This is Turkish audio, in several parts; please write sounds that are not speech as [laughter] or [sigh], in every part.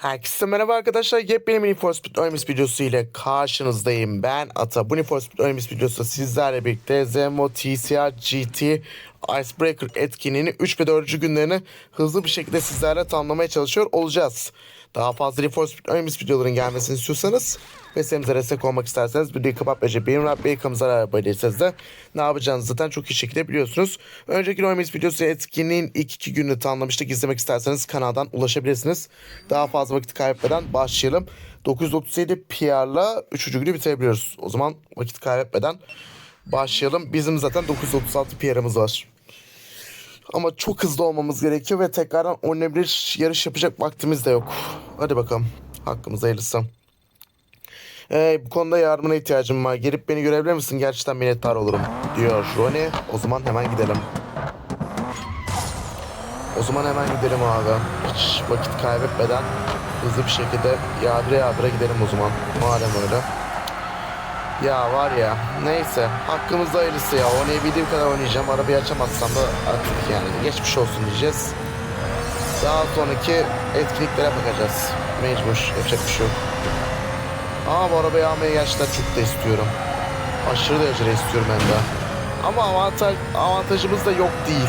Herkese merhaba arkadaşlar. Yepyeni for Speed Oyunumuz videosu ile karşınızdayım. Ben Ata. Bu Mini for Speed Oyunumuz videosu sizlerle birlikte Zemo TCR GT Icebreaker etkinliğini 3 ve 4. günlerini hızlı bir şekilde sizlerle tamamlamaya çalışıyor olacağız. Daha fazla Mini for Speed Oyunumuz videoların gelmesini istiyorsanız ve sitemize destek olmak isterseniz videoyu kapatmayacak benim Rabbi yıkamıza araba değilseniz de ne yapacağınızı zaten çok iyi şekilde biliyorsunuz. Önceki Oyunumuz videosu etkinliğin ilk iki gününü tamamlamıştık. İzlemek isterseniz kanaldan ulaşabilirsiniz. Daha fazla vakit kaybetmeden başlayalım. 937 PR'la 3. günü bitirebiliyoruz. O zaman vakit kaybetmeden başlayalım. Bizim zaten 936 PR'ımız var. Ama çok hızlı olmamız gerekiyor ve tekrardan oynayabilir yarış yapacak vaktimiz de yok. Hadi bakalım. Hakkımız hayırlısı. Ee, bu konuda yardımına ihtiyacım var. Gelip beni görebilir misin? Gerçekten minnettar olurum. Diyor Roni. O zaman hemen gidelim. O zaman hemen gidelim abi. Hiç vakit kaybetmeden hızlı bir şekilde yağdıra yağdıra gidelim o zaman. Madem öyle. Ya var ya neyse hakkımızda hayırlısı ya oynayabildiğim kadar oynayacağım arabayı açamazsam da artık yani geçmiş olsun diyeceğiz. Daha sonraki etkinliklere bakacağız. Mecbur yapacak bir şey yok. Ama bu arabayı almayı gerçekten çok da istiyorum. Aşırı derecede istiyorum hem de. Ama avantaj, avantajımız da yok değil.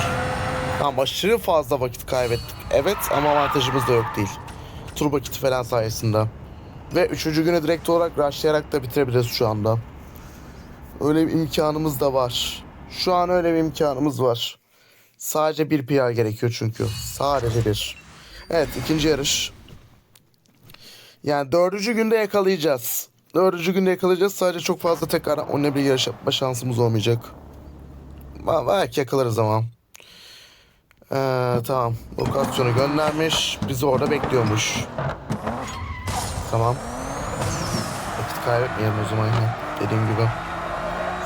Tamam aşırı fazla vakit kaybettik. Evet ama avantajımız da yok değil. Tur vakiti falan sayesinde. Ve üçüncü günü direkt olarak rushlayarak da bitirebiliriz şu anda. Öyle bir imkanımız da var. Şu an öyle bir imkanımız var. Sadece bir PR gerekiyor çünkü. Sadece bir. Evet ikinci yarış. Yani dördüncü günde yakalayacağız. Dördüncü günde yakalayacağız. Sadece çok fazla tekrar onunla bir yarış yapma şansımız olmayacak. Belki yakalarız ama. Ee, tamam. Lokasyonu göndermiş. Bizi orada bekliyormuş. Tamam. Vakit kaybetmeyelim o zaman ya. Dediğim gibi.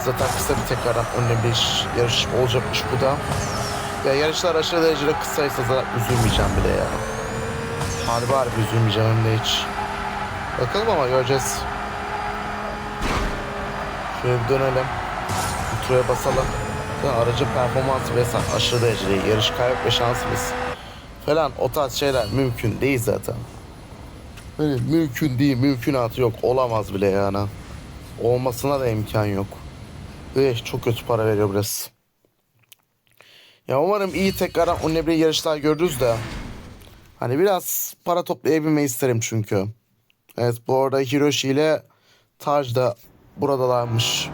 Zaten kısa bir tekrardan önüne bir yarış olacakmış bu da. Ya yarışlar aşırı derecede kısaysa zaten üzülmeyeceğim bile ya. Harbi harbi üzülmeyeceğim hem de hiç. Bakalım ama göreceğiz. Şöyle bir dönelim. Kontroya basalım. Zaten aracın performansı vesaire aşırı derecede yarış kaybetme şansımız falan o tarz şeyler mümkün değil zaten. Böyle mümkün değil, mümkünatı yok. Olamaz bile yani. Olmasına da imkan yok. Ve çok kötü para veriyor burası. Ya umarım iyi tekrardan o nebri yarışlar görürüz de. Hani biraz para toplayabilmeyi isterim çünkü. Evet bu arada Hiroshi ile Taj da buradalarmış.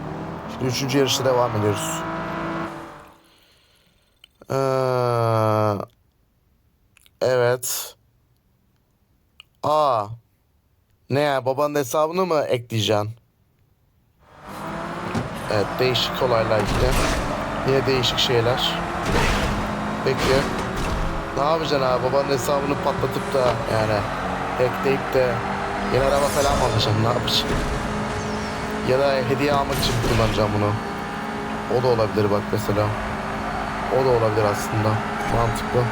Şimdi üçüncü yarışta devam ediyoruz. Ee, evet. Aa. Ne ya babanın hesabını mı ekleyeceksin? Evet değişik olaylar yine. Yine değişik şeyler. Peki. Ne yapacaksın abi babanın hesabını patlatıp da yani ekleyip de yeni araba falan mı alacaksın ne yapacaksın? Ya da hediye almak için kullanacağım bunu. O da olabilir bak mesela. O da olabilir aslında. Mantıklı.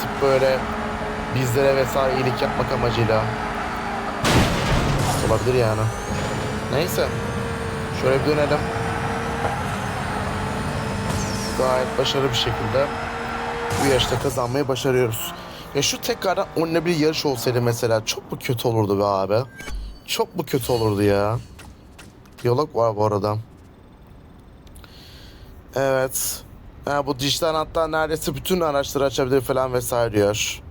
Sırf böyle bizlere vesaire iyilik yapmak amacıyla olabilir yani. Neyse. Şöyle bir dönelim. Gayet başarılı bir şekilde bu yarışta kazanmayı başarıyoruz. Ya şu tekrardan onunla bir yarış olsaydı mesela çok mu kötü olurdu be abi? Çok mu kötü olurdu ya? Diyalog var bu arada. Evet. Ha, bu dijital hatta neredeyse bütün araçları açabilir falan vesaire diyor.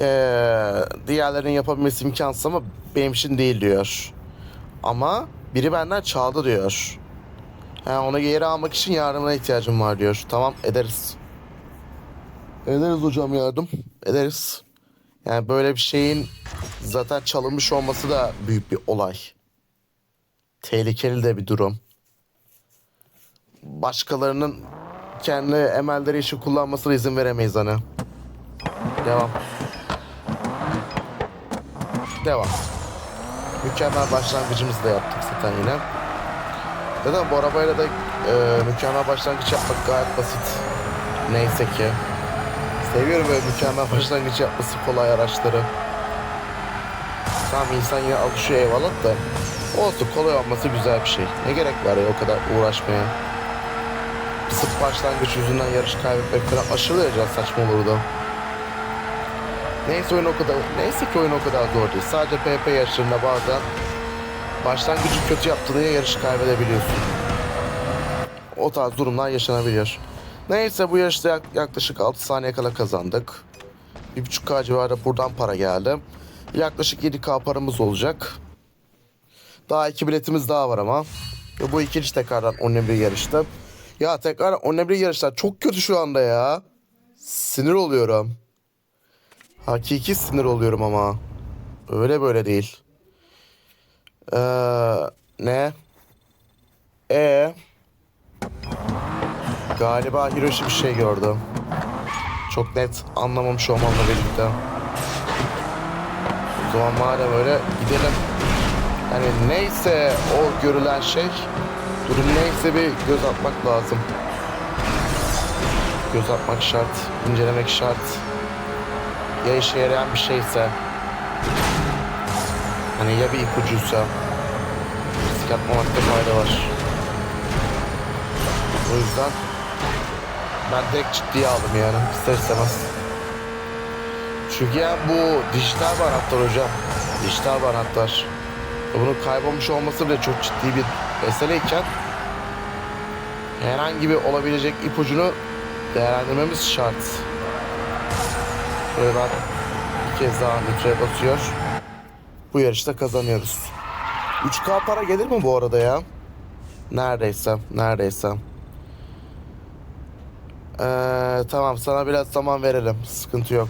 Ee, diğerlerinin yapabilmesi imkansız ama benim için değil diyor. Ama biri benden çaldı diyor. Ha, onu geri almak için yardımına ihtiyacım var diyor. Tamam ederiz. Ederiz hocam yardım. Ederiz. Yani böyle bir şeyin zaten çalınmış olması da büyük bir olay. Tehlikeli de bir durum. Başkalarının kendi emelleri için kullanmasına izin veremeyiz hani. Devam. Devam. Mükemmel başlangıcımızı da yaptık zaten yine. Zaten bu arabayla da e, mükemmel başlangıç yapmak gayet basit. Neyse ki. Seviyorum böyle mükemmel başlangıç yapması kolay araçları. Tamam insan yine alışıyor eyvallah da. Olsun kolay olması güzel bir şey. Ne gerek var ya o kadar uğraşmaya. Sırf başlangıç yüzünden yarış kaybetmek falan aşırı saçma olurdu. Neyse oyun o kadar, neyse ki oyun o kadar zor değil. Sadece PvP yarışlarında bazen başlangıcı kötü yaptı diye yarışı kaybedebiliyorsun. O tarz durumlar yaşanabiliyor. Neyse bu yarışta yak- yaklaşık 6 saniye kala kazandık. 1.5K civarında buradan para geldi. Yaklaşık 7K paramız olacak. Daha iki biletimiz daha var ama. Ve bu ikinci tekrardan önemli yarıştı. Ya tekrar önemli yarışlar çok kötü şu anda ya. Sinir oluyorum. Hakiki sinir oluyorum ama. Öyle böyle değil. Ee, ne? E Galiba Hiroshi bir şey gördü. Çok net anlamamış olmamla birlikte. O zaman madem öyle gidelim. Yani neyse o görülen şey, durum neyse bir göz atmak lazım. Göz atmak şart, incelemek şart. Ya işe yarayan bir şeyse, hani ya bir ipucuysa, risk atmamakta fayda var. O yüzden ben direkt ciddiye aldım yani ister istemez. Çünkü yani bu dijital bir hocam. Dijital bir anahtar. Bunun kaybolmuş olması bile çok ciddi bir meseleyken herhangi bir olabilecek ipucunu değerlendirmemiz şart. Ben bir kez daha litreye basıyor. Bu yarışta kazanıyoruz. 3K para gelir mi bu arada ya? Neredeyse, neredeyse. Ee, tamam sana biraz zaman verelim. Sıkıntı yok.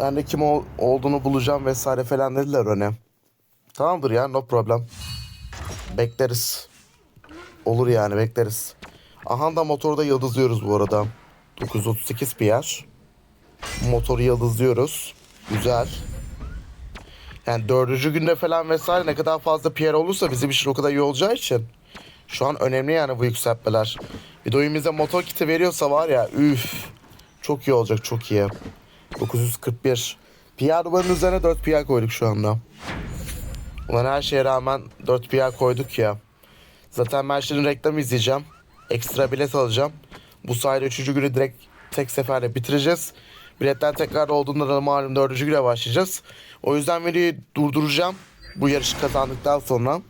Ben de kim ol- olduğunu bulacağım vesaire falan dediler öne. Tamamdır ya no problem. Bekleriz. Olur yani bekleriz. Aha da motorda yıldızlıyoruz bu arada. 938 PR. Motoru yıldızlıyoruz. Güzel. Yani dördüncü günde falan vesaire ne kadar fazla PR olursa bizim için o kadar iyi olacağı için. Şu an önemli yani bu yükseltmeler. Bir bize motor kiti veriyorsa var ya üf. Çok iyi olacak çok iyi. 941. PR duvarının üzerine 4 PR koyduk şu anda. Ulan her şeye rağmen 4 PR koyduk ya. Zaten ben şimdi reklam izleyeceğim. Ekstra bilet alacağım. Bu sayede 3. günü direkt tek seferde bitireceğiz. Biletler tekrar olduğunda da malum 4. güne başlayacağız. O yüzden videoyu durduracağım. Bu yarışı kazandıktan sonra.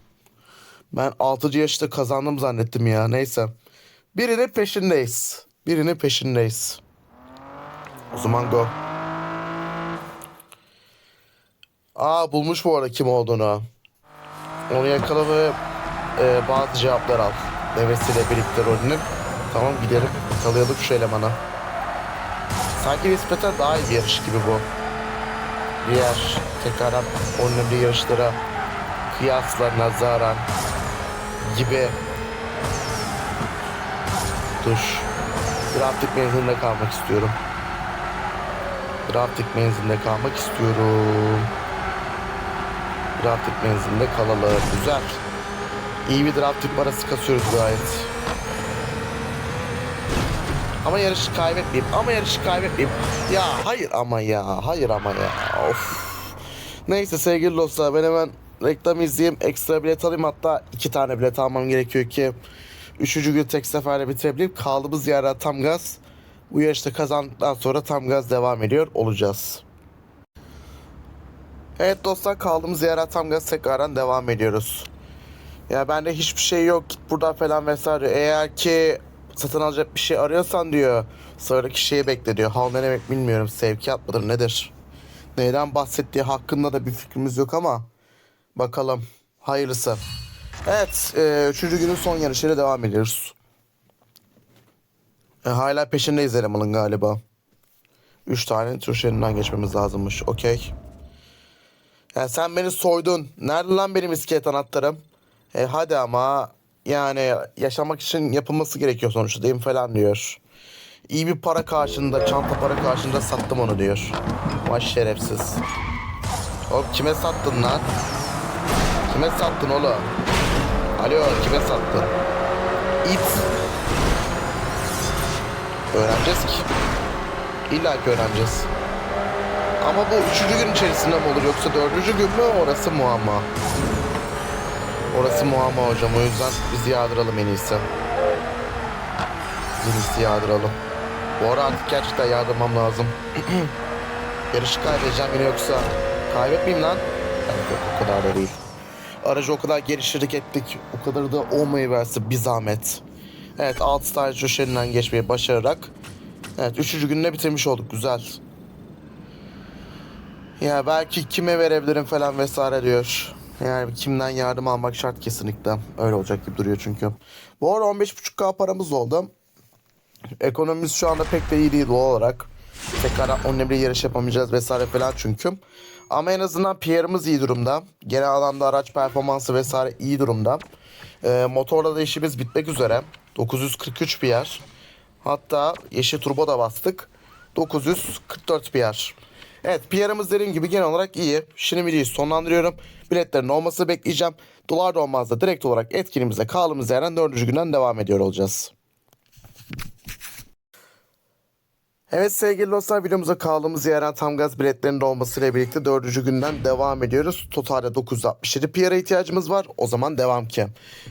Ben 6. yarışta kazandım zannettim ya. Neyse. Birinin peşindeyiz. Birinin peşindeyiz. O zaman go. Aa bulmuş bu arada kim olduğunu. Onu yakala ve e, bazı cevaplar al. Devesiyle birlikte rolünün. Tamam gidelim. Yakalayalım şu elemanı. Sanki nispeten daha iyi bir yarış gibi bu. Diğer tekrardan önemli yarışlara kıyasla nazaran gibi. Dur. Draftik menzilinde kalmak istiyorum. Draftik menzilinde kalmak istiyorum. Draftik menzilinde kalalım. Güzel. İyi bir draftik parası kasıyoruz gayet. Ama yarışı kaybetmeyeyim. Ama yarışı kaybetmeyeyim. Ya hayır ama ya. Hayır ama ya. Of. Neyse sevgili dostlar ben hemen reklam izleyeyim. Ekstra bilet alayım. Hatta iki tane bilet almam gerekiyor ki üçüncü gün tek seferde bitirebileyim. Kaldığımız yerden tam gaz. Bu yarışta kazandıktan sonra tam gaz devam ediyor olacağız. Evet dostlar kaldığımız yerden tam gaz tekrardan devam ediyoruz. Ya bende hiçbir şey yok git buradan falan vesaire. Eğer ki satın alacak bir şey arıyorsan diyor. Sıradaki şeyi bekle diyor. Hal ne demek bilmiyorum. Sevkiyat mıdır nedir? Neyden bahsettiği hakkında da bir fikrimiz yok ama bakalım. Hayırlısı. Evet, e, üçüncü günün son yarışıyla devam ediyoruz. E, hala peşindeyiz elemanın galiba. Üç tane tuş yerinden geçmemiz lazımmış. Okey. Ya sen beni soydun. Nerede lan benim iskelet anahtarım? E hadi ama yani yaşamak için yapılması gerekiyor sonuçta değil mi falan diyor. İyi bir para karşında, çanta para karşında sattım onu diyor. Vay şerefsiz. Oğlum kime sattın lan? Kime sattın oğlum? Alo kime sattın? İt. Öğreneceğiz ki. İlla ki öğreneceğiz. Ama bu üçüncü gün içerisinde mi olur yoksa dördüncü gün mü orası muamma. Orası muamma hocam o yüzden biz yağdıralım en iyisi. En iyisi yağdıralım. Bu ara artık gerçekten yağdırmam lazım. [clears throat] Yarışı kaybedeceğim yine yoksa kaybetmeyeyim lan. Evet, yok, o kadar da değil. Aracı o kadar geliştirdik ettik. O kadar da olmayı verse bir zahmet. Evet alt star köşelerinden geçmeyi başararak. Evet üçüncü günde bitirmiş olduk. Güzel. Ya belki kime verebilirim falan vesaire diyor. Yani kimden yardım almak şart kesinlikle. Öyle olacak gibi duruyor çünkü. Bu arada 15.5k paramız oldu. Ekonomimiz şu anda pek de iyi değil doğal olarak. Tekrar onunla bir yarış yapamayacağız vesaire falan çünkü. Ama en azından PR'ımız iyi durumda. Genel alanda araç performansı vesaire iyi durumda. Ee, motorla da işimiz bitmek üzere. 943 PR. Hatta yeşil turbo da bastık. 944 PR. Evet PR'ımız dediğim gibi genel olarak iyi. Şimdi videoyu sonlandırıyorum. Biletlerin olmasını bekleyeceğim. Dolar da olmaz da direkt olarak etkinliğimize kaldığımız yerden 4. günden devam ediyor olacağız. Evet sevgili dostlar videomuza kaldığımız yerden tam gaz biletlerinin olmasıyla birlikte dördüncü günden devam ediyoruz. Totalde 967 PR'a ihtiyacımız var. O zaman devam ki.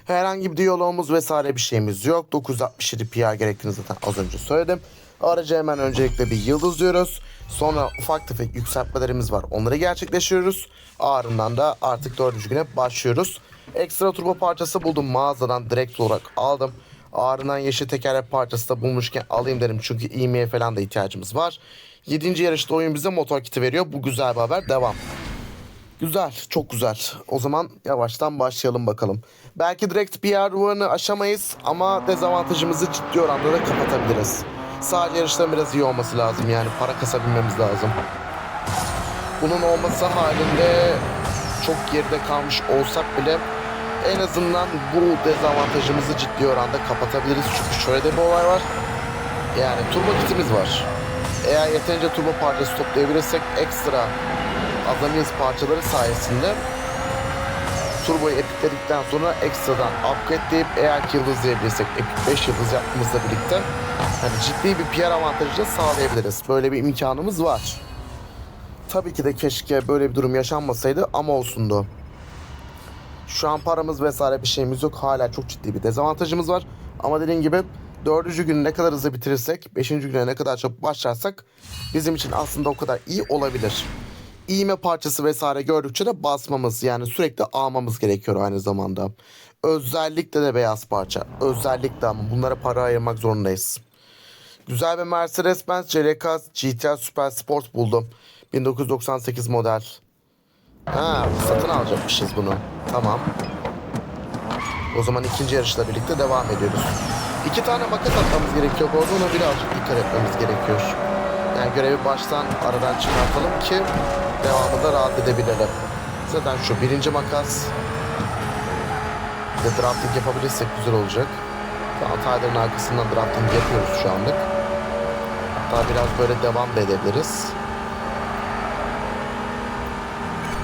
Herhangi bir diyalogumuz vesaire bir şeyimiz yok. 967 PR gerektiğini zaten az önce söyledim. Aracı hemen öncelikle bir yıldız diyoruz. Sonra ufak tefek yükseltmelerimiz var. Onları gerçekleştiriyoruz. Ardından da artık dördüncü güne başlıyoruz. Ekstra turbo parçası buldum mağazadan direkt olarak aldım. Ardından yeşil tekerlek parçası da bulmuşken alayım dedim. Çünkü iğmeye falan da ihtiyacımız var. 7. yarışta oyun bize motor kiti veriyor. Bu güzel bir haber. Devam. Güzel, çok güzel. O zaman yavaştan başlayalım bakalım. Belki direkt bir yarıvanı aşamayız ama dezavantajımızı ciddi oranda da kapatabiliriz. Sadece yarışların biraz iyi olması lazım yani para kasabilmemiz lazım. Bunun olması halinde çok geride kalmış olsak bile en azından bu dezavantajımızı ciddi oranda kapatabiliriz. Çünkü şöyle de bir olay var. Yani turbo kitimiz var. Eğer yeterince turbo parçası toplayabilirsek ekstra azamiz parçaları sayesinde turboyu epikledikten sonra ekstradan upgradeleyip eğer ki yıldızlayabilirsek epik 5 yıldız yapmamızla birlikte yani ciddi bir PR avantajı da sağlayabiliriz. Böyle bir imkanımız var. Tabii ki de keşke böyle bir durum yaşanmasaydı ama olsundu. Şu an paramız vesaire bir şeyimiz yok. Hala çok ciddi bir dezavantajımız var. Ama dediğim gibi dördüncü günü ne kadar hızlı bitirirsek, beşinci güne ne kadar çabuk başlarsak bizim için aslında o kadar iyi olabilir. İğme parçası vesaire gördükçe de basmamız yani sürekli almamız gerekiyor aynı zamanda. Özellikle de beyaz parça. Özellikle ama bunlara para ayırmak zorundayız. Güzel bir Mercedes-Benz CLK GTR Super Sport buldum. 1998 model. Ha, satın alacakmışız bunu. Tamam. O zaman ikinci yarışla birlikte devam ediyoruz. İki tane makas atmamız gerekiyor. Bu arada ona birazcık dikkat etmemiz gerekiyor. Yani görevi baştan aradan çıkartalım ki devamında rahat edebilelim. Zaten şu birinci makas bir de drafting yapabilirsek güzel olacak. Tamam Tyler'ın arkasından drafting yapıyoruz şu anlık. Hatta biraz böyle devam da edebiliriz.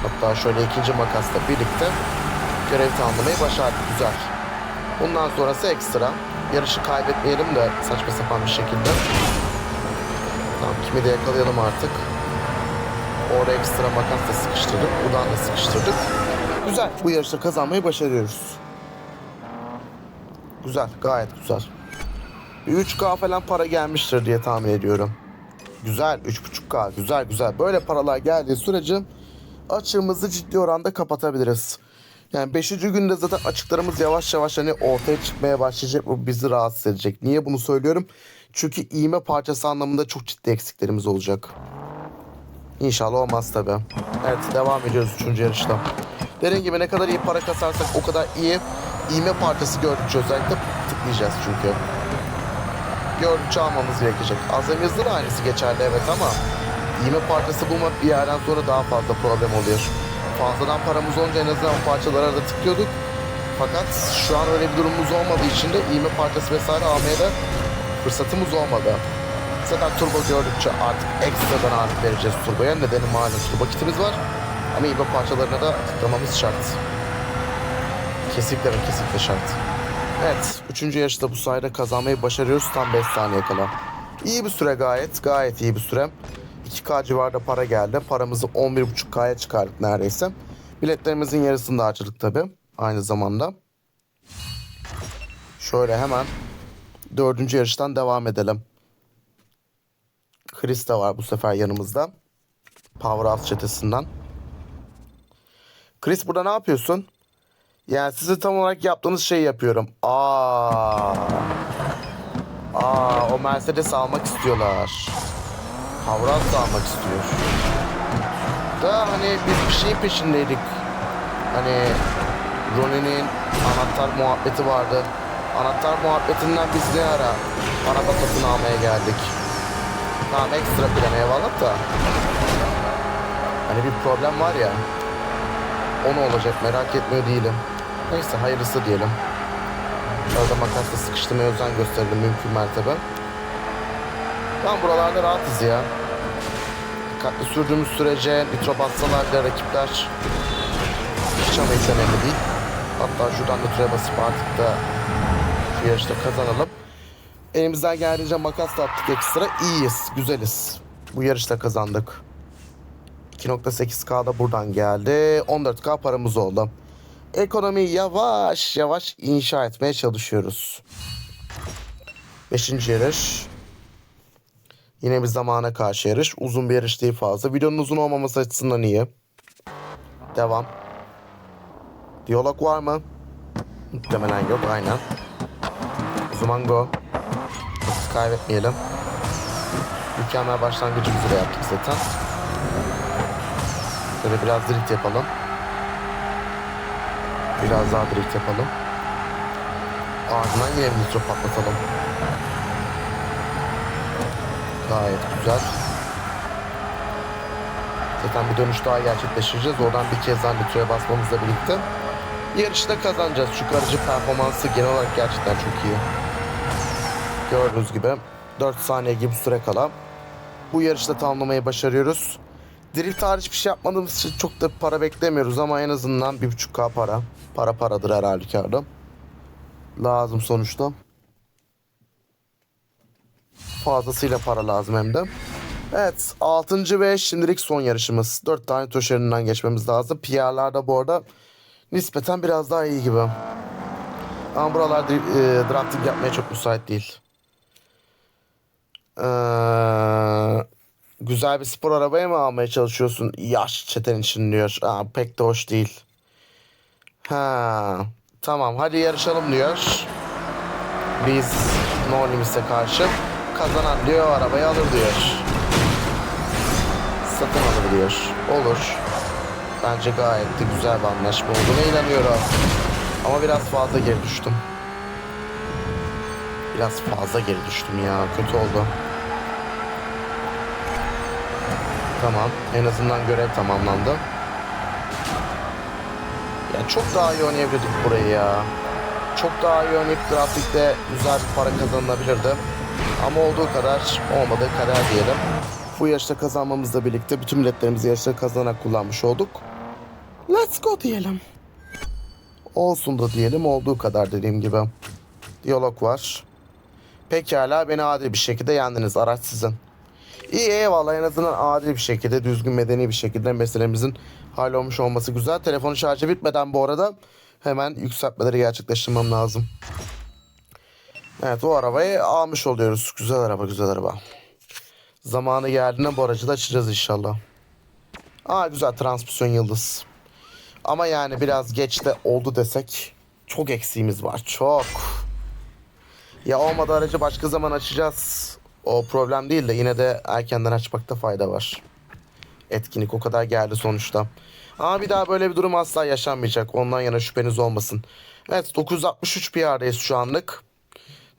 Hatta şöyle ikinci makasla birlikte görev tamamlamayı başardık. Güzel. Bundan sonrası ekstra. Yarışı kaybetmeyelim de saçma sapan bir şekilde. Tamam kimi de yakalayalım artık. Orada ekstra makas da sıkıştırdık. Buradan da sıkıştırdık. Güzel. Bu yarışta kazanmayı başarıyoruz. Güzel. Gayet güzel. Bir 3K falan para gelmiştir diye tahmin ediyorum. Güzel. 3.5K. Güzel güzel. Böyle paralar geldiği sürece açığımızı ciddi oranda kapatabiliriz. Yani 5. günde zaten açıklarımız yavaş yavaş hani ortaya çıkmaya başlayacak. Bu bizi rahatsız edecek. Niye bunu söylüyorum? Çünkü iğme parçası anlamında çok ciddi eksiklerimiz olacak. İnşallah olmaz tabi. Evet devam ediyoruz 3. yarışta. Dediğim gibi ne kadar iyi para kasarsak o kadar iyi. İğme parçası gördükçe özellikle tıklayacağız çünkü. Gördükçe almamız gerekecek. Azemizde de aynısı geçerli evet ama iğme parçası bulmak bir yerden sonra daha fazla problem oluyor. Fazladan paramız olunca en azından o parçalara da tıklıyorduk. Fakat şu an öyle bir durumumuz olmadığı için de iğme parçası vesaire almaya da fırsatımız olmadı. Zaten turbo gördükçe artık ekstradan ağırlık vereceğiz turboya. Nedeni malum turbo kitimiz var. Ama iğme parçalarına da tıklamamız şart. Kesinlikle ve kesinlikle şart. Evet, üçüncü yarışta bu sayede kazanmayı başarıyoruz tam 5 saniye kala. İyi bir süre gayet, gayet iyi bir süre. 2K civarında para geldi. Paramızı 11.5K'ya çıkardık neredeyse. Biletlerimizin yarısını da harcadık tabi. Aynı zamanda. Şöyle hemen dördüncü yarıştan devam edelim. Chris de var bu sefer yanımızda. Powerhouse çetesinden. Chris burada ne yapıyorsun? Yani size tam olarak yaptığınız şeyi yapıyorum. Aa. Aa o Mercedes almak istiyorlar. Powerhouse da almak istiyor. Da hani biz bir şeyin peşindeydik. Hani Ronnie'nin anahtar muhabbeti vardı. Anahtar muhabbetinden biz ne ara araba satın almaya geldik. Tamam ekstra plan eyvallah da. Hani bir problem var ya. O ne olacak merak etmiyor değilim. Neyse hayırlısı diyelim. Orada makasla sıkıştırmaya özen gösterelim mümkün mertebe. Tamam buralarda rahatız ya. Dikkatli sürdüğümüz sürece nitro bassalar bile rakipler hiç ama hiç önemli değil. Hatta şuradan nitroya basıp artık da şu yarışta kazanalım. Elimizden geldiğince makas da attık ekstra. İyiyiz, güzeliz. Bu yarışta kazandık. 2.8K da buradan geldi. 14K paramız oldu. Ekonomiyi yavaş yavaş inşa etmeye çalışıyoruz. Beşinci yarış. Yine bir zamana karşı yarış. Uzun bir yarış değil fazla. Videonun uzun olmaması açısından iyi. Devam. Diyalog var mı? Muhtemelen yok. Aynen. O zaman go. Vakit kaybetmeyelim. Mükemmel başlangıcımızı da yaptık zaten. Şöyle biraz drift yapalım. Biraz daha drift yapalım. Ardından yine nitro patlatalım. Gayet güzel. Zaten bir dönüş daha gerçekleştireceğiz. Oradan bir kez daha nitroya basmamızla birlikte. Yarışta kazanacağız. Şu aracı performansı genel olarak gerçekten çok iyi. Gördüğünüz gibi 4 saniye gibi süre kala bu yarışta tamamlamayı başarıyoruz. Drift hariç bir şey yapmadığımız için çok da para beklemiyoruz ama en azından 1.5k para. Para paradır her halükarda. Lazım sonuçta. Fazlasıyla para lazım hem de. Evet 6. ve şimdilik son yarışımız. 4 tane toşerinden geçmemiz lazım. PR'larda bu arada nispeten biraz daha iyi gibi. Ama buralar e, drafting yapmaya çok müsait değil. Ee, güzel bir spor arabaya mı almaya çalışıyorsun? Yaş çeten için diyor. Aa, pek de hoş değil. Ha, tamam hadi yarışalım diyor. Biz No Limits'e karşı kazanan diyor arabayı alır diyor. Satın alır diyor. Olur. Bence gayet de güzel bir anlaşma olduğuna inanıyorum. Ama biraz fazla geri düştüm. Biraz fazla geri düştüm ya. Kötü oldu. Tamam. En azından görev tamamlandı. Ya çok daha iyi oynayabilirdik burayı ya. Çok daha iyi oynayıp grafikte güzel bir para kazanılabilirdi. Ama olduğu kadar olmadığı kadar diyelim. Bu yarışta kazanmamızla birlikte bütün milletlerimizi yarışta kazanarak kullanmış olduk. Let's go diyelim. Olsun da diyelim olduğu kadar dediğim gibi. Diyalog var. Pekala beni adil bir şekilde yendiniz. Araç sizin. İyi eyvallah en azından adil bir şekilde düzgün medeni bir şekilde meselemizin hallolmuş olması güzel. Telefonun şarjı bitmeden bu arada hemen yükseltmeleri gerçekleştirmem lazım. Evet o arabayı almış oluyoruz. Güzel araba güzel araba. Zamanı geldiğinde bu aracı da açacağız inşallah. Aa güzel transmisyon yıldız. Ama yani biraz geç de oldu desek çok eksiğimiz var çok. Ya olmadı aracı başka zaman açacağız. O problem değil de yine de erkenden açmakta fayda var. Etkinlik o kadar geldi sonuçta. Ama bir daha böyle bir durum asla yaşanmayacak. Ondan yana şüpheniz olmasın. Evet 963 PR'deyiz şu anlık.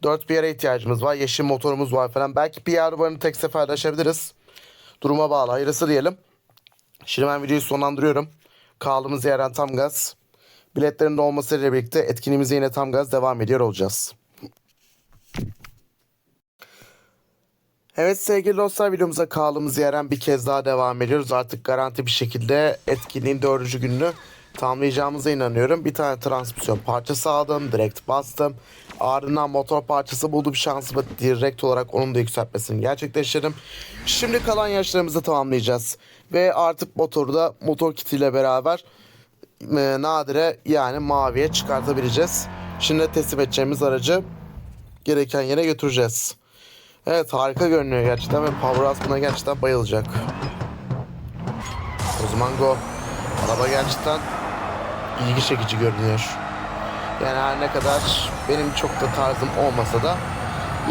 4 PR'e ihtiyacımız var. Yeşil motorumuz var falan. Belki PR duvarını tek seferde aşabiliriz. Duruma bağlı. Hayırlısı diyelim. Şimdi ben videoyu sonlandırıyorum. Kaldığımız yerden tam gaz. Biletlerin de olmasıyla birlikte etkinliğimize yine tam gaz devam ediyor olacağız. Evet sevgili dostlar videomuza kaldığımız yerden bir kez daha devam ediyoruz. Artık garanti bir şekilde etkinliğin dördüncü gününü tamamlayacağımıza inanıyorum. Bir tane transmisyon parçası aldım. Direkt bastım. Ardından motor parçası buldu bir şansımı direkt olarak onun da yükseltmesini gerçekleştirdim. Şimdi kalan yarışlarımızı tamamlayacağız. Ve artık motoru da motor kitiyle beraber e, nadire yani maviye çıkartabileceğiz. Şimdi teslim edeceğimiz aracı gereken yere götüreceğiz. Evet harika görünüyor gerçekten ve Powerhouse buna gerçekten bayılacak. zaman go. Araba gerçekten ilgi çekici görünüyor. Yani her ne kadar benim çok da tarzım olmasa da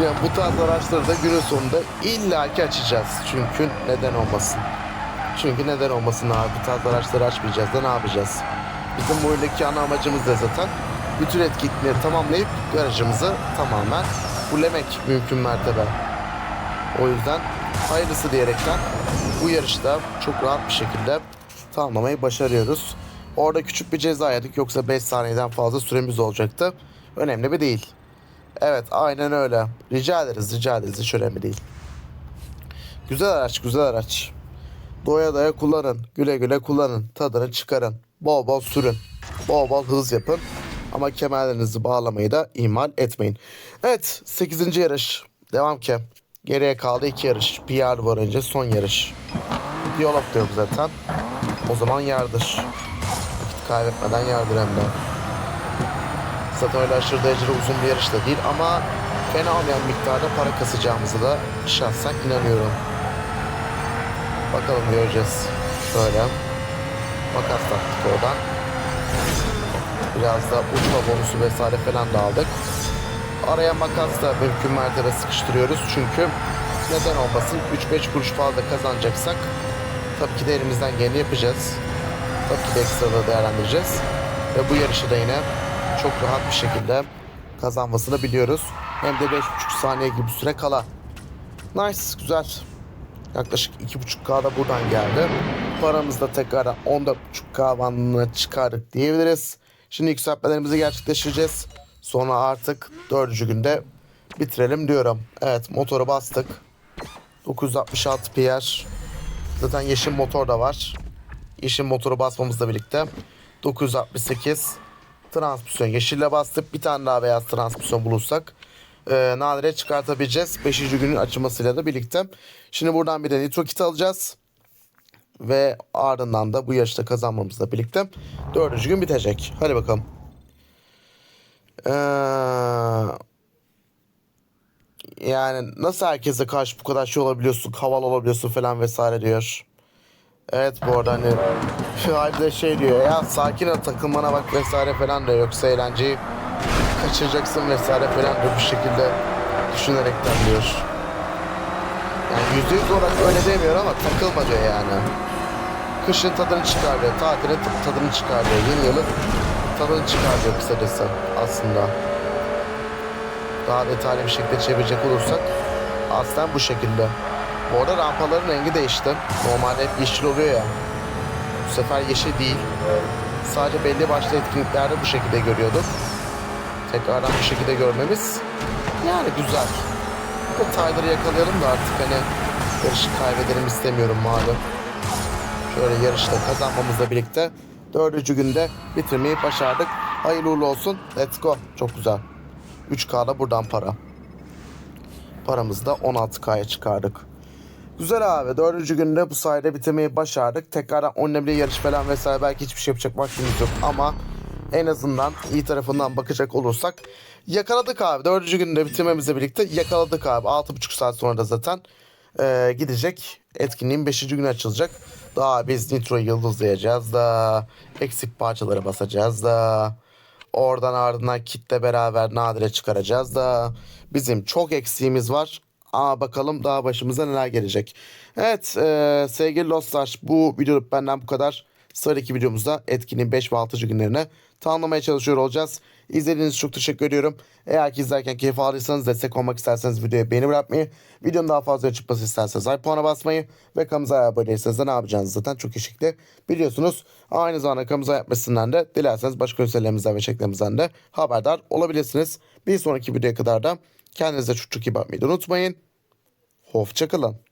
yani bu tarz araçları da günün sonunda illaki açacağız. Çünkü neden olmasın? Çünkü neden olmasın abi bu tarz araçları açmayacağız da ne yapacağız? Bizim bu oyundaki ana amacımız da zaten bütün etkinlikleri tamamlayıp garajımızı tamamen fullemek mümkün mertebe. O yüzden hayırlısı diyerekten bu yarışta çok rahat bir şekilde tamamlamayı başarıyoruz. Orada küçük bir ceza yedik yoksa 5 saniyeden fazla süremiz olacaktı. Önemli bir değil. Evet aynen öyle. Rica ederiz rica ederiz hiç önemli değil. Güzel araç güzel araç. Doya doya kullanın. Güle güle kullanın. Tadını çıkarın. Bol bol sürün. Bol bol hız yapın. Ama kemerlerinizi bağlamayı da ihmal etmeyin. Evet 8. yarış. Devam ki. Geriye kaldı 2 yarış. PR var önce son yarış. Diyalog da zaten. O zaman yardır. Vakit kaybetmeden yardır hem de. Zaten öyle aşırı derecede uzun bir yarış da değil ama fena olmayan miktarda para kasacağımızı da şahsen inanıyorum. Bakalım göreceğiz. Şöyle. Makas taktık oradan. Biraz da uçma bonusu vesaire falan da aldık. Araya makas da mümkün mertebe sıkıştırıyoruz. Çünkü neden olmasın 3-5 kuruş fazla kazanacaksak tabii ki de elimizden geleni yapacağız. Tabii ki de ekstra değerlendireceğiz. Ve bu yarışı da yine çok rahat bir şekilde kazanmasını biliyoruz. Hem de 5,5 saniye gibi süre kala. Nice, güzel. Yaklaşık 2.5K da buradan geldi. Paramız da tekrar 14.5K bandına çıkardık diyebiliriz. Şimdi yükseltmelerimizi gerçekleştireceğiz. Sonra artık dördüncü günde bitirelim diyorum. Evet motoru bastık. 966 PR. Zaten yeşil motor da var. Yeşil motoru basmamızla birlikte 968 transmisyon yeşille bastık. Bir tane daha beyaz transmisyon bulursak e, nadire çıkartabileceğiz. 5. günün açılmasıyla da birlikte. Şimdi buradan bir de nitro kit alacağız. Ve ardından da bu yarışta kazanmamızla birlikte dördüncü gün bitecek. Hadi bakalım. Ee, yani nasıl herkese karşı bu kadar şey olabiliyorsun, havalı olabiliyorsun falan vesaire diyor. Evet bu arada hani halde şey diyor ya sakin ol takılmana bak vesaire falan diyor yoksa eğlenceyi kaçıracaksın vesaire falan diyor bu şekilde düşünerekten diyor. Yani yüzde yüz olarak öyle demiyor ama takılma diyor yani. Kışın tadını çıkar diyor, tatilin tadını çıkar diyor, yeni yılın tadını çıkar diyor kısacası aslında. Daha detaylı bir şekilde çevirecek olursak aslen bu şekilde. Bu arada rampaların rengi değişti. Normalde hep yeşil oluyor ya. Bu sefer yeşil değil. Sadece belli başlı etkinliklerde bu şekilde görüyorduk. Tekrardan bu şekilde görmemiz yani güzel. Detayları yakalayalım da artık hani yarışı kaybedelim istemiyorum malum. Şöyle yarışta kazanmamızla birlikte dördüncü günde bitirmeyi başardık. Hayırlı uğurlu olsun. Let's go. Çok güzel. 3K'da buradan para. Paramızı da 16K'ya çıkardık. Güzel abi. Dördüncü günde bu sayede bitirmeyi başardık. Tekrardan bile yarış falan vesaire belki hiçbir şey yapacak vaktimiz yok ama en azından iyi tarafından bakacak olursak yakaladık abi. Dördüncü günde bitirmemizle birlikte yakaladık abi. Altı buçuk saat sonra da zaten eee, gidecek. Etkinliğin beşinci günü açılacak. Daha biz Nitro yıldızlayacağız da eksik parçaları basacağız da oradan ardından kitle beraber nadire çıkaracağız da bizim çok eksiğimiz var. Aa bakalım daha başımıza neler gelecek. Evet eee, sevgili dostlar bu video benden bu kadar. Sıradaki videomuzda etkinin 5 ve 6. günlerine tamamlamaya çalışıyor olacağız. İzlediğiniz için çok teşekkür ediyorum. Eğer ki izlerken keyif aldıysanız destek olmak isterseniz videoya beğeni bırakmayı, videonun daha fazla çıkması isterseniz like puana basmayı ve kanalımıza abone değilseniz de ne yapacağınızı zaten çok iyi şekilde biliyorsunuz. Aynı zamanda kanalımıza yapmasından da dilerseniz başka önerilerimizden ve çeklerimizden de haberdar olabilirsiniz. Bir sonraki videoya kadar da kendinize çok çok iyi bakmayı unutmayın. Hoşçakalın.